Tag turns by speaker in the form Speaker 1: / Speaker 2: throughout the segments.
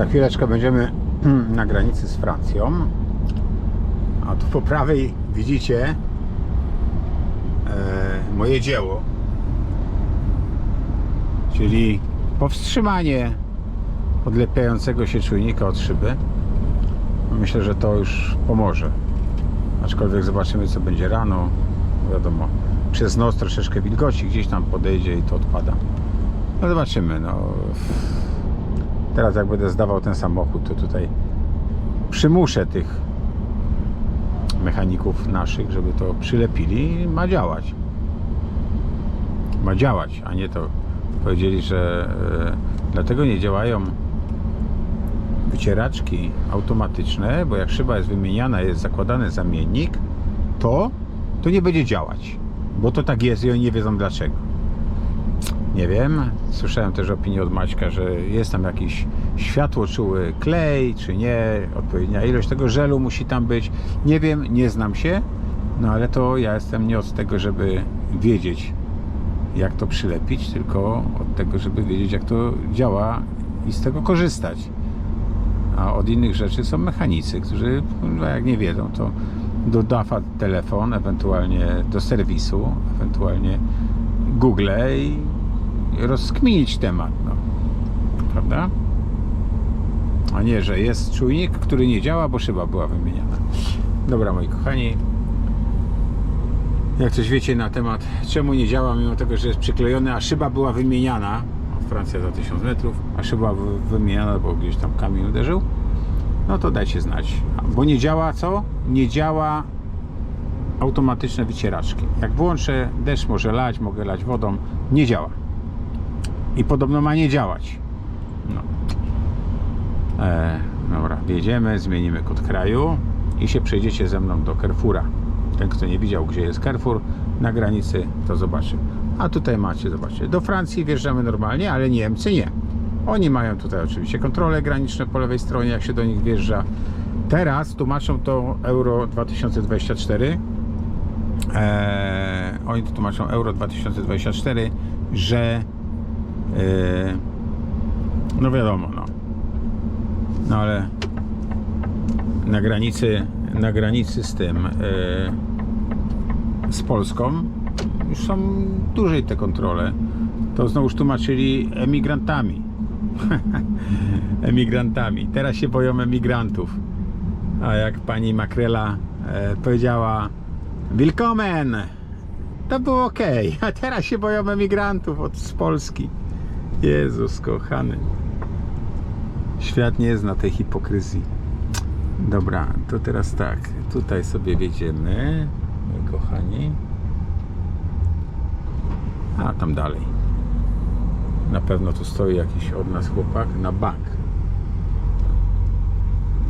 Speaker 1: Za chwileczkę będziemy na granicy z Francją. A tu po prawej widzicie e, moje dzieło. Czyli powstrzymanie odlepiającego się czujnika od szyby. Myślę, że to już pomoże. Aczkolwiek zobaczymy, co będzie rano. Wiadomo, przez noc troszeczkę wilgoci gdzieś tam podejdzie i to odpada. No zobaczymy. No. Teraz jak będę zdawał ten samochód, to tutaj przymuszę tych mechaników naszych, żeby to przylepili i ma działać. Ma działać, a nie to powiedzieli, że e, dlatego nie działają wycieraczki automatyczne, bo jak szyba jest wymieniana, jest zakładany zamiennik, to to nie będzie działać, bo to tak jest i oni nie wiedzą dlaczego. Nie wiem. Słyszałem też opinię od Maćka, że jest tam jakiś światłoczuły klej, czy nie, odpowiednia ilość tego żelu musi tam być. Nie wiem, nie znam się, no ale to ja jestem nie od tego, żeby wiedzieć, jak to przylepić, tylko od tego, żeby wiedzieć, jak to działa i z tego korzystać. A od innych rzeczy są mechanicy, którzy, no, jak nie wiedzą, to do DAFA telefon, ewentualnie do serwisu, ewentualnie Google i rozkminić temat, no. prawda? A nie, że jest czujnik, który nie działa, bo szyba była wymieniana. Dobra, moi kochani, jak coś wiecie na temat, czemu nie działa, mimo tego, że jest przyklejony, a szyba była wymieniana, Francja za 1000 metrów, a szyba wymieniana, bo gdzieś tam kamień uderzył, no to dajcie znać. Bo nie działa co? Nie działa automatyczne wycieraczki. Jak włączę, deszcz może lać, mogę lać wodą, nie działa. I podobno ma nie działać. No. E, dobra, wjedziemy, zmienimy kod kraju i się przejdziecie ze mną do Carrefoura. Ten, kto nie widział, gdzie jest Carrefour na granicy, to zobaczy. A tutaj macie, zobaczcie, do Francji wjeżdżamy normalnie, ale Niemcy nie. Oni mają tutaj oczywiście kontrole graniczne po lewej stronie, jak się do nich wjeżdża. Teraz tłumaczą to Euro 2024. Eee, oni to tłumaczą Euro 2024, że no wiadomo, no. No ale na granicy, na granicy z tym eee, z Polską już są dłużej te kontrole. To znowuż tłumaczyli emigrantami. emigrantami. Teraz się boją emigrantów. A jak pani Makrela e, powiedziała Willkommen! To było ok. A teraz się boją emigrantów od z Polski. Jezus kochany. Świat nie zna tej hipokryzji. Dobra, to teraz tak. Tutaj sobie wiedziemy, moi kochani. A tam dalej. Na pewno tu stoi jakiś od nas chłopak na bank.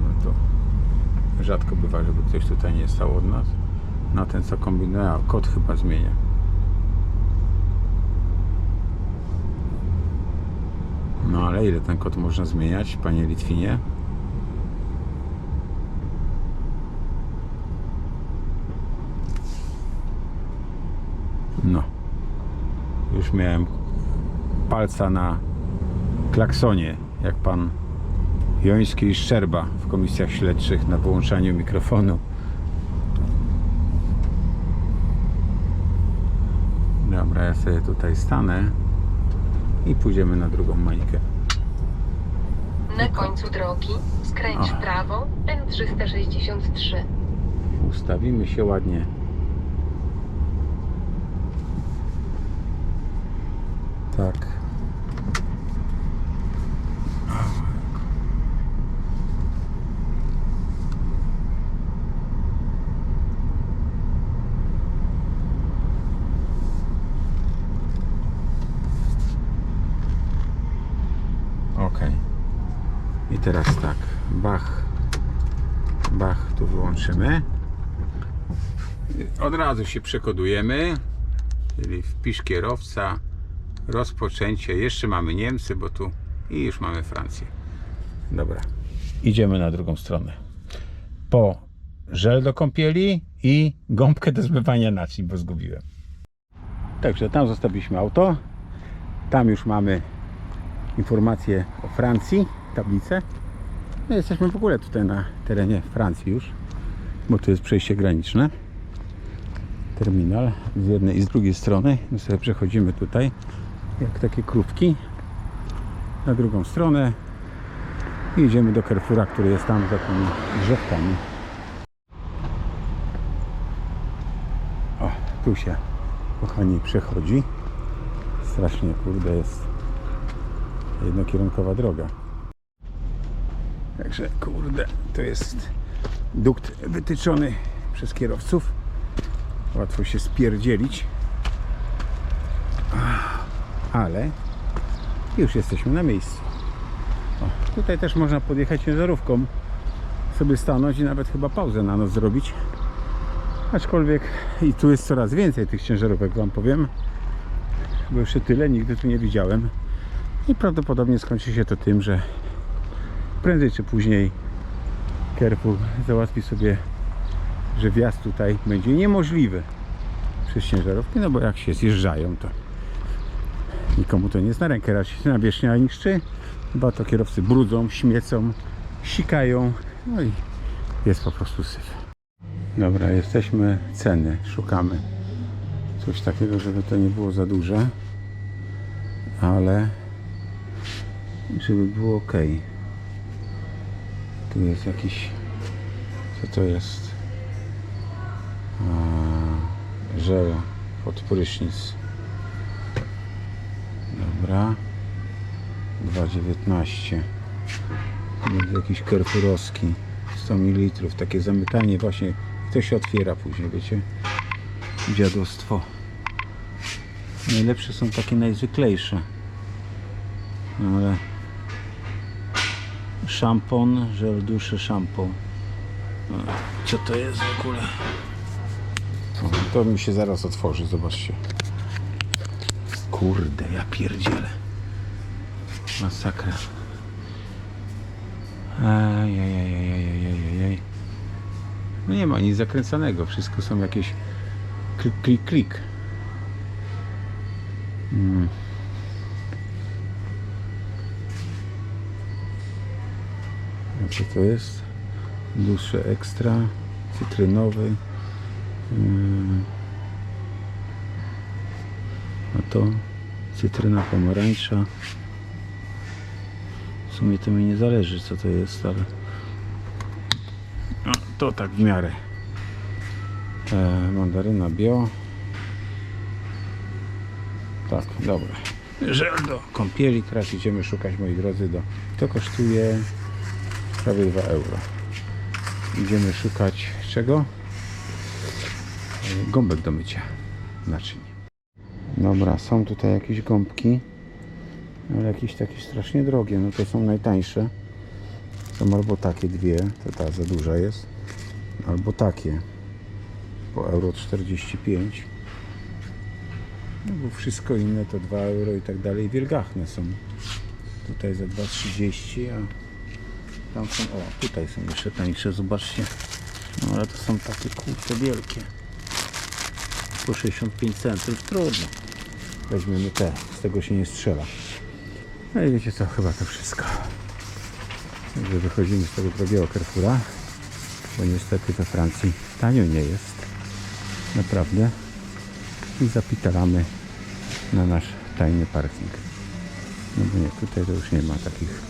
Speaker 1: No to rzadko bywa, żeby ktoś tutaj nie stał od nas. Na ten co kombinuje, a kod chyba zmienia. No ale ile ten kod można zmieniać, panie Litwinie? No. Już miałem palca na klaksonie, jak pan Joński i Szczerba w komisjach śledczych na wyłączaniu mikrofonu. Dobra, ja sobie tutaj stanę i pójdziemy na drugą mańkę.
Speaker 2: Na końcu drogi skręć w prawo N363.
Speaker 1: Ustawimy się ładnie. Tak. Ok. I teraz tak. Bach. Bach Od razu się przekodujemy, czyli wpisz kierowca, rozpoczęcie. Jeszcze mamy Niemcy, bo tu i już mamy Francję. Dobra, idziemy na drugą stronę. Po żel do kąpieli i gąbkę do zmywania naczyń, bo zgubiłem. Także tam zostawiliśmy auto. Tam już mamy informacje o Francji. tablicę. No jesteśmy w ogóle tutaj na terenie Francji już, bo tu jest przejście graniczne. Terminal z jednej i z drugiej strony. My sobie przechodzimy tutaj jak takie krówki na drugą stronę i idziemy do Carrefoura, który jest tam za tymi drzewkami. O, tu się kochani przechodzi. Strasznie kurde jest jednokierunkowa droga. Także kurde, to jest dukt wytyczony przez kierowców. Łatwo się spierdzielić. Ale już jesteśmy na miejscu. O, tutaj też można podjechać ciężarówką, sobie stanąć i nawet chyba pauzę na noc zrobić. Aczkolwiek i tu jest coraz więcej tych ciężarówek, wam powiem. Bo jeszcze tyle nigdy tu nie widziałem. I prawdopodobnie skończy się to tym, że prędzej czy później Carrefour załatwi sobie, że wjazd tutaj będzie niemożliwy przez ciężarówki, no bo jak się zjeżdżają, to nikomu to nie jest na rękę. Raczej nawierzchnia niszczy, bo to kierowcy brudzą, śmiecą, sikają, no i jest po prostu syf. Dobra, jesteśmy ceny, szukamy coś takiego, żeby to nie było za duże, ale żeby było ok. Tu jest jakiś, co to jest? A, żel pod prysznic. Dobra. 2,19. Jest jakiś kerfurowski. 100 ml. Takie zamykanie właśnie. To się otwiera później, wiecie? Dziadostwo. Najlepsze są takie najzwyklejsze. No ale szampon, żel duszy, szampon. No, Co to jest w ogóle? To mi się zaraz otworzy, zobaczcie. Kurde, ja pierdzielę. Masakra. Ajajajajajajajaj. No nie ma nic zakręcanego, wszystko są jakieś klik, klik, klik. Mm. Co to jest? Dłuższe ekstra, cytrynowy. Mm. A to cytryna pomarańcza. W sumie to mi nie zależy co to jest, ale no, to tak w miarę. E, mandaryna bio. Tak, dobra. Żel do kąpieli, teraz idziemy szukać, moi drodzy, do... To kosztuje prawie 2 euro. Idziemy szukać czego? Gąbek do mycia naczyń. Dobra, są tutaj jakieś gąbki, ale jakieś takie strasznie drogie. No to są najtańsze. Są albo takie dwie, to ta za duża jest, albo takie po euro 45. No bo wszystko inne to 2 euro i tak dalej. Wielgachne są. Tutaj za 2,30, a tam są, o tutaj są jeszcze tańsze, zobaczcie. No ale to są takie kurcze wielkie. Po 65 centów, trudno. Weźmiemy te, z tego się nie strzela. No i wiecie co, chyba to wszystko. Także wychodzimy z tego drogiego Carrefoura, bo niestety we Francji tanio nie jest. Naprawdę. I zapitalamy na nasz tajny parking. No bo nie, tutaj to już nie ma takich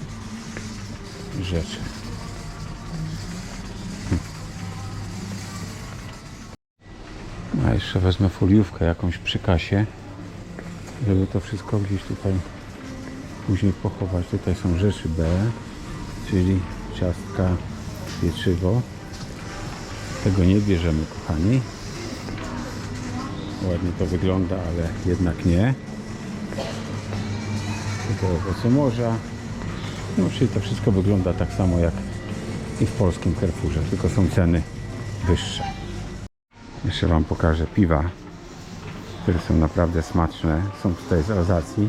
Speaker 1: rzeczy. Hm. A jeszcze wezmę foliówkę jakąś przy kasie, żeby to wszystko gdzieś tutaj później pochować. Tutaj są rzeczy B, czyli ciastka, pieczywo. Tego nie bierzemy, kochani. Ładnie to wygląda, ale jednak nie. Tylko owoce morza. No, czyli to wszystko wygląda tak samo jak i w polskim Carrefourze, tylko są ceny wyższe. Jeszcze Wam pokażę piwa, które są naprawdę smaczne. Są tutaj z Alzacji,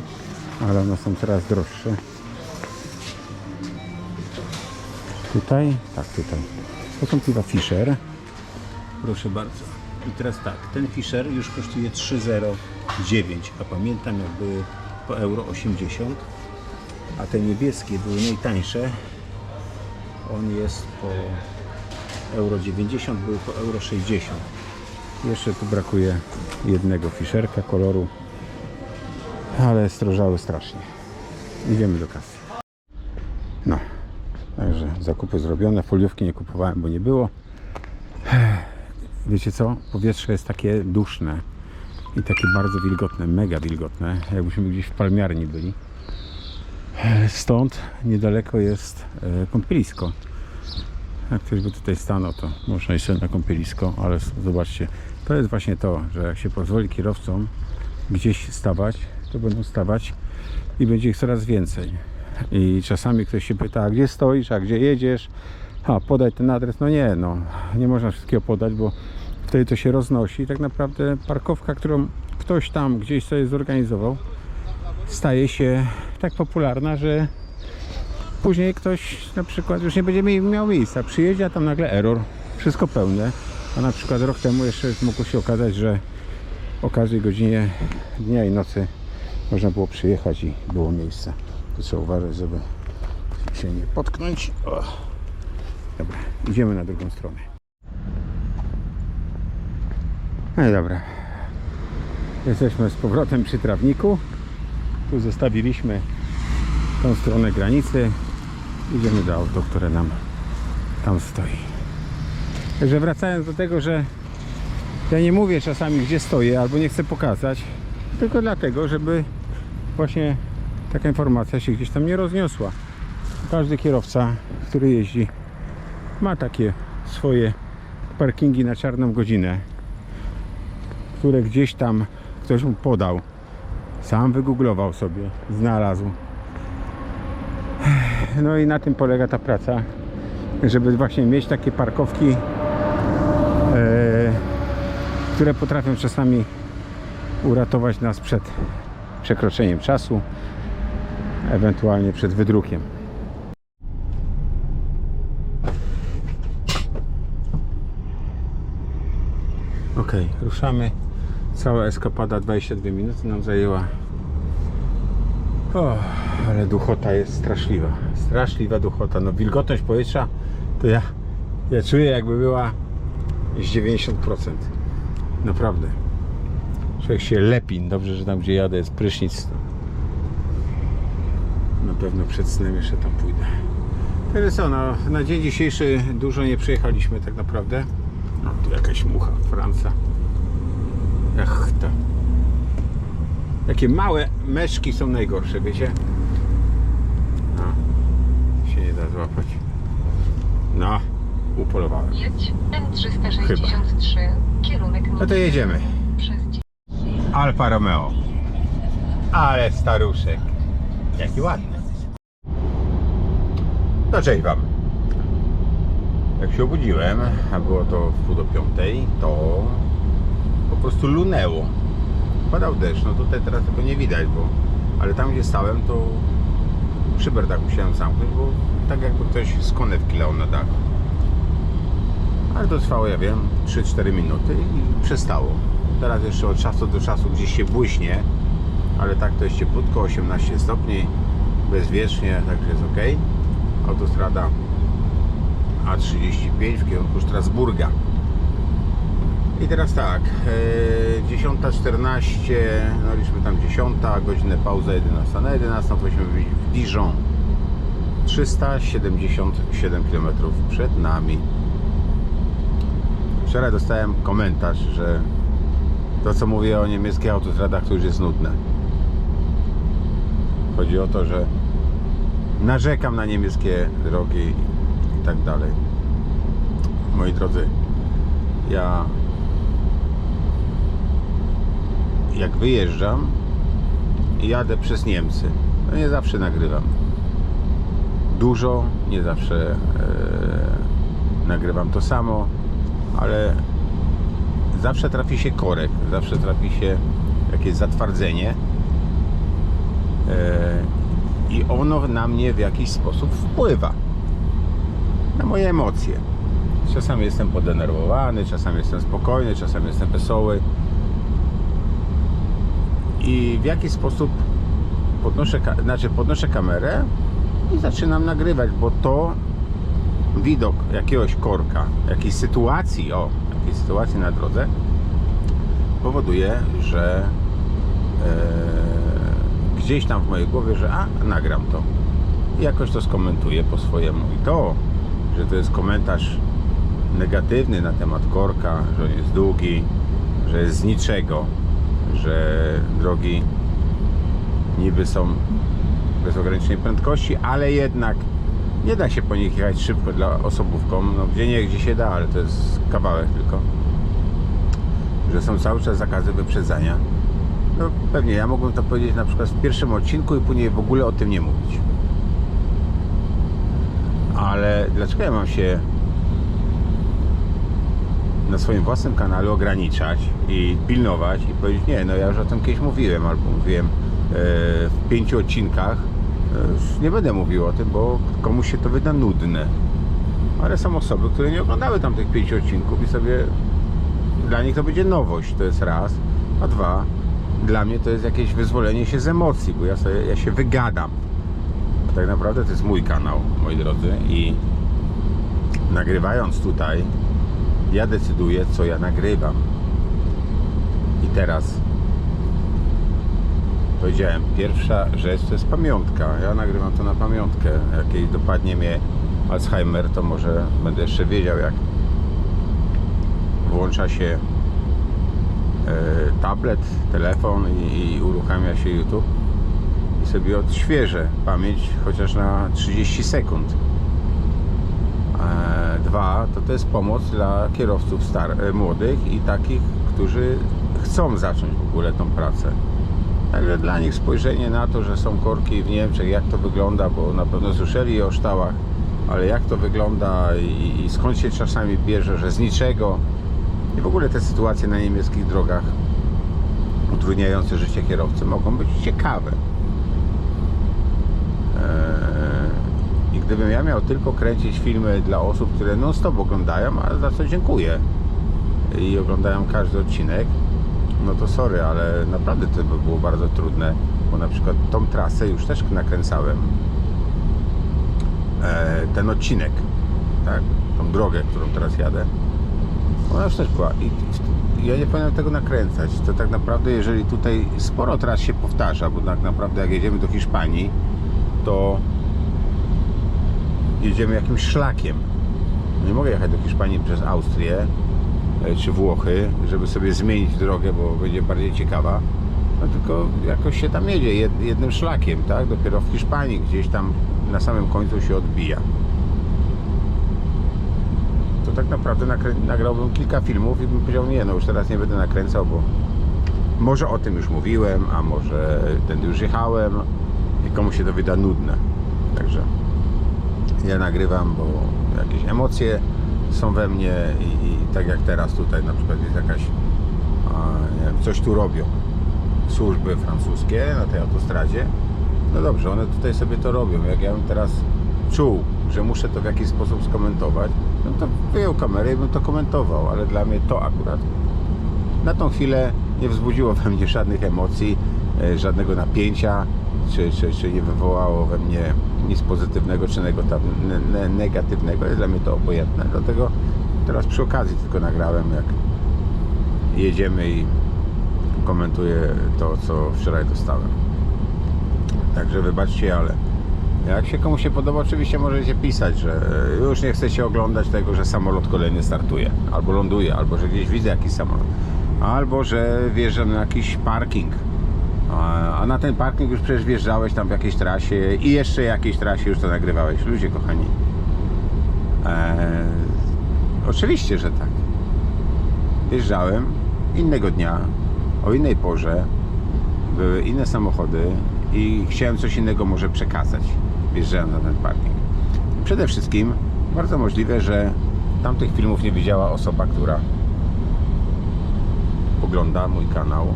Speaker 1: ale one są coraz droższe. Tutaj? Tak, tutaj. To są piwa Fischer. Proszę bardzo. I teraz tak, ten Fischer już kosztuje 3,09, a pamiętam jak były po euro 80. a te niebieskie były najtańsze. On jest po euro 90, był po euro 60. Jeszcze tu brakuje jednego fisherka koloru, ale strożały strasznie. Idziemy do kasy. No, także zakupy zrobione. Foliówki nie kupowałem, bo nie było. Wiecie co? Powietrze jest takie duszne i takie bardzo wilgotne, mega wilgotne, jakbyśmy gdzieś w palmiarni byli. Stąd niedaleko jest e, kąpielisko. Jak ktoś by tutaj stanął, to można sobie na kąpielisko, ale zobaczcie, to jest właśnie to, że jak się pozwoli kierowcom gdzieś stawać, to będą stawać i będzie ich coraz więcej. I czasami ktoś się pyta, a gdzie stoisz, a gdzie jedziesz? A, podaj ten adres. No nie, no, nie można wszystkiego podać, bo wtedy to się roznosi. Tak naprawdę parkowka, którą ktoś tam gdzieś sobie zorganizował, staje się tak popularna, że później ktoś na przykład już nie będzie mi- miał miejsca. Przyjedzie, a tam nagle error, wszystko pełne. A na przykład rok temu jeszcze mogło się okazać, że o każdej godzinie dnia i nocy można było przyjechać i było miejsce. Tu trzeba uważać, żeby się nie potknąć. O. Dobra, idziemy na drugą stronę. No i dobra. Jesteśmy z powrotem przy trawniku. Tu zostawiliśmy tą stronę granicy. Idziemy do auto, które nam tam stoi. Także wracając do tego, że ja nie mówię czasami gdzie stoję albo nie chcę pokazać, tylko dlatego, żeby właśnie taka informacja się gdzieś tam nie rozniosła. Każdy kierowca, który jeździ, ma takie swoje parkingi na czarną godzinę, które gdzieś tam ktoś mu podał. Sam wygooglował sobie, znalazł. No i na tym polega ta praca, żeby właśnie mieć takie parkowki, e, które potrafią czasami uratować nas przed przekroczeniem czasu, ewentualnie przed wydrukiem. Ok, ruszamy. Cała eskapada 22 minuty nam zajęła. O, ale duchota jest straszliwa. Straszliwa duchota. No wilgotność powietrza to ja, ja czuję jakby była z 90%. Naprawdę. Człowiek się lepi. Dobrze, że tam gdzie jadę jest prysznic. Na pewno przed snem jeszcze tam pójdę. Także co, no, na dzień dzisiejszy dużo nie przejechaliśmy tak naprawdę. No tu jakaś mucha, Franca. Ach, to. Takie małe meszki są najgorsze, wiecie? No, się nie da złapać. No, upolowałem.
Speaker 2: Jedź N363, kierunek
Speaker 1: No to jedziemy. Alfa Romeo. Ale staruszek. Jaki ładny. No cześć wam. Jak się obudziłem, a było to w pół do piątej, to po prostu lunęło. Padał deszcz, no tutaj teraz tego nie widać, bo ale tam gdzie stałem to szyber tak musiałem zamknąć, bo tak jakby ktoś z konewki lał na dach. Ale to trwało, ja wiem, 3-4 minuty i przestało. Teraz jeszcze od czasu do czasu gdzieś się błyśnie, ale tak to jest cieplutko, 18 stopni, bezwiecznie, także jest ok. Autostrada A35 w kierunku Strasburga. I teraz tak, e, 10.14, no liczmy tam 10, godzinę pauza 11. Na 11 powinniśmy być w Dijon. 377 km przed nami. Wczoraj dostałem komentarz, że to co mówię o niemieckich autostradach to już jest nudne. Chodzi o to, że narzekam na niemieckie drogi i tak dalej. Moi drodzy, ja jak wyjeżdżam i jadę przez Niemcy, to nie zawsze nagrywam. Dużo, nie zawsze e, nagrywam to samo, ale zawsze trafi się korek, zawsze trafi się jakieś zatwardzenie e, i ono na mnie w jakiś sposób wpływa. Na moje emocje. Czasami jestem podenerwowany, czasami jestem spokojny, czasami jestem wesoły. I w jaki sposób podnoszę, znaczy podnoszę kamerę i zaczynam nagrywać, bo to widok jakiegoś korka, jakiejś sytuacji, o, jakiejś sytuacji na drodze powoduje, że e, gdzieś tam w mojej głowie, że a, nagram to. I jakoś to skomentuję po swojemu. I to, że to jest komentarz negatywny na temat korka, że on jest długi, że jest z niczego, że drogi niby są bez ograniczenia prędkości, ale jednak nie da się po nich jechać szybko dla osobówką. No, gdzie nie, gdzie się da, ale to jest kawałek tylko. Że są cały czas zakazy wyprzedzania. No pewnie ja mógłbym to powiedzieć na przykład w pierwszym odcinku i później w ogóle o tym nie mówić. Ale dlaczego ja mam się na swoim własnym kanale ograniczać i pilnować i powiedzieć, nie, no ja już o tym kiedyś mówiłem, albo mówiłem e, w pięciu odcinkach, e, nie będę mówił o tym, bo komuś się to wyda nudne. Ale są osoby, które nie oglądały tam tych pięciu odcinków i sobie dla nich to będzie nowość, to jest raz, a dwa, dla mnie to jest jakieś wyzwolenie się z emocji, bo ja, sobie, ja się wygadam. Tak naprawdę to jest mój kanał, moi drodzy, i nagrywając tutaj, ja decyduję, co ja nagrywam. I teraz powiedziałem, pierwsza rzecz to jest pamiątka. Ja nagrywam to na pamiątkę. Jak kiedyś dopadnie mnie Alzheimer, to może będę jeszcze wiedział, jak włącza się e, tablet, telefon i, i uruchamia się YouTube i sobie odświeżę pamięć chociaż na 30 sekund. E, Dwa, to to jest pomoc dla kierowców star- e, młodych i takich, którzy chcą zacząć w ogóle tą pracę. Także dla nich spojrzenie na to, że są korki w Niemczech, jak to wygląda, bo na pewno słyszeli o ształach, ale jak to wygląda i, i skąd się czasami bierze, że z niczego i w ogóle te sytuacje na niemieckich drogach utrudniające życie kierowcy mogą być ciekawe. Eee, gdybym ja miał tylko kręcić filmy dla osób, które non stop oglądają, a za co dziękuję i oglądają każdy odcinek, no to sorry, ale naprawdę to by było bardzo trudne, bo na przykład tą trasę już też nakręcałem. Eee, ten odcinek, tak, tą drogę, którą teraz jadę, ona już też była. I ja nie powinienem tego nakręcać. To tak naprawdę, jeżeli tutaj sporo tras się powtarza, bo tak naprawdę jak jedziemy do Hiszpanii, to jedziemy jakimś szlakiem. Nie mogę jechać do Hiszpanii przez Austrię e, czy Włochy, żeby sobie zmienić drogę, bo będzie bardziej ciekawa. No tylko jakoś się tam jedzie jed- jednym szlakiem, tak? Dopiero w Hiszpanii gdzieś tam na samym końcu się odbija to tak naprawdę nagrałbym kilka filmów i bym powiedział, nie, no już teraz nie będę nakręcał, bo może o tym już mówiłem, a może tędy już jechałem i komuś się to wyda nudne. Także ja nagrywam, bo jakieś emocje są we mnie i, i tak jak teraz tutaj na przykład jest jakaś, wiem, coś tu robią służby francuskie na tej autostradzie. No dobrze, one tutaj sobie to robią. Jak ja bym teraz czuł, że muszę to w jakiś sposób skomentować, no to wyjął kamerę i bym to komentował, ale dla mnie to akurat na tą chwilę nie wzbudziło we mnie żadnych emocji, e, żadnego napięcia, czy, czy, czy nie wywołało we mnie nic pozytywnego czy negatywnego. Jest dla mnie to obojętne. Dlatego teraz przy okazji tylko nagrałem, jak jedziemy i komentuję to, co wczoraj dostałem. Także wybaczcie, ale jak się komuś się podoba, oczywiście możecie pisać, że już nie chcecie oglądać tego, że samolot kolejny startuje, albo ląduje, albo że gdzieś widzę jakiś samolot, albo że wjeżdżam na jakiś parking. A a na ten parking już przecież wjeżdżałeś tam w jakiejś trasie i jeszcze jakiejś trasie już to nagrywałeś. Ludzie kochani. Eee, oczywiście, że tak. Wjeżdżałem innego dnia, o innej porze, były inne samochody i chciałem coś innego może przekazać, wjeżdżając na ten parking. Przede wszystkim bardzo możliwe, że tamtych filmów nie widziała osoba, która ogląda mój kanał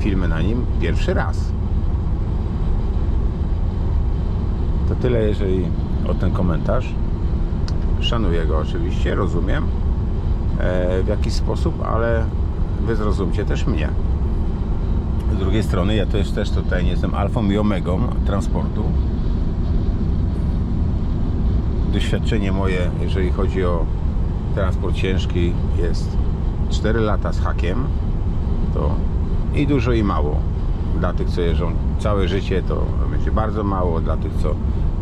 Speaker 1: filmy na nim pierwszy raz. To tyle, jeżeli o ten komentarz. Szanuję go oczywiście, rozumiem e, w jakiś sposób, ale wy zrozumcie też mnie. Z drugiej strony ja też, też tutaj nie jestem alfą i omegą transportu. Doświadczenie moje, jeżeli chodzi o transport ciężki jest 4 lata z hakiem. To i dużo i mało. Dla tych, co jeżdżą całe życie, to będzie bardzo mało. Dla tych, co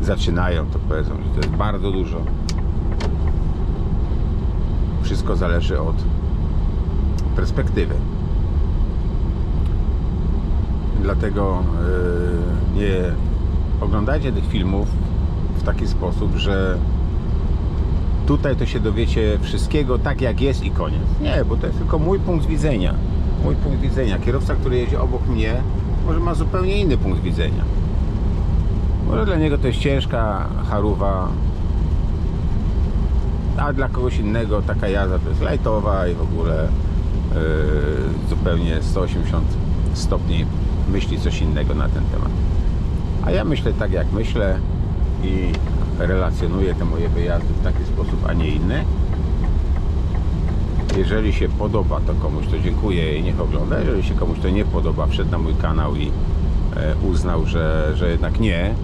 Speaker 1: zaczynają, to powiedzą, że to jest bardzo dużo. Wszystko zależy od perspektywy. Dlatego yy, nie oglądajcie tych filmów w taki sposób, że tutaj to się dowiecie wszystkiego tak jak jest i koniec. Nie, bo to jest tylko mój punkt widzenia. Mój punkt widzenia. Kierowca, który jedzie obok mnie, może ma zupełnie inny punkt widzenia. Może dla niego to jest ciężka charuwa, a dla kogoś innego taka jazda to jest lajtowa i w ogóle yy, zupełnie 180 stopni myśli coś innego na ten temat. A ja myślę tak jak myślę i relacjonuję te moje wyjazdy w taki sposób, a nie inny. Jeżeli się podoba to komuś, to dziękuję i niech ogląda. Jeżeli się komuś to nie podoba, wszedł na mój kanał i e, uznał, że, że jednak nie,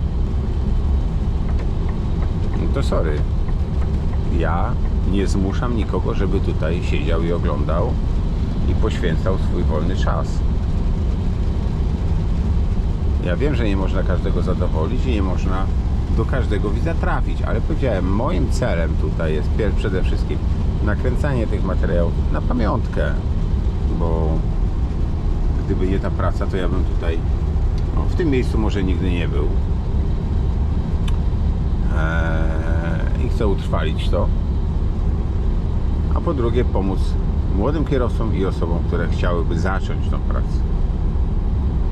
Speaker 1: no to sorry. Ja nie zmuszam nikogo, żeby tutaj siedział i oglądał i poświęcał swój wolny czas. Ja wiem, że nie można każdego zadowolić i nie można do każdego widza trafić, ale powiedziałem, moim celem tutaj jest przede wszystkim nakręcanie tych materiałów na pamiątkę, bo gdyby nie ta praca, to ja bym tutaj no, w tym miejscu może nigdy nie był. Eee, I chcę utrwalić to. A po drugie pomóc młodym kierowcom i osobom, które chciałyby zacząć tą pracę.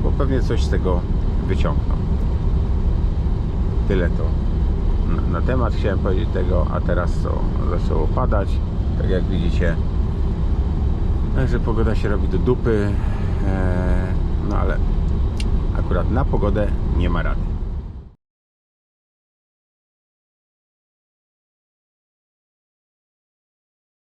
Speaker 1: Bo pewnie coś z tego wyciągną. Tyle to na, temat chciałem powiedzieć tego, a teraz to zaczęło padać, tak jak widzicie. Także pogoda się robi do dupy, eee, no ale akurat na pogodę nie ma rady.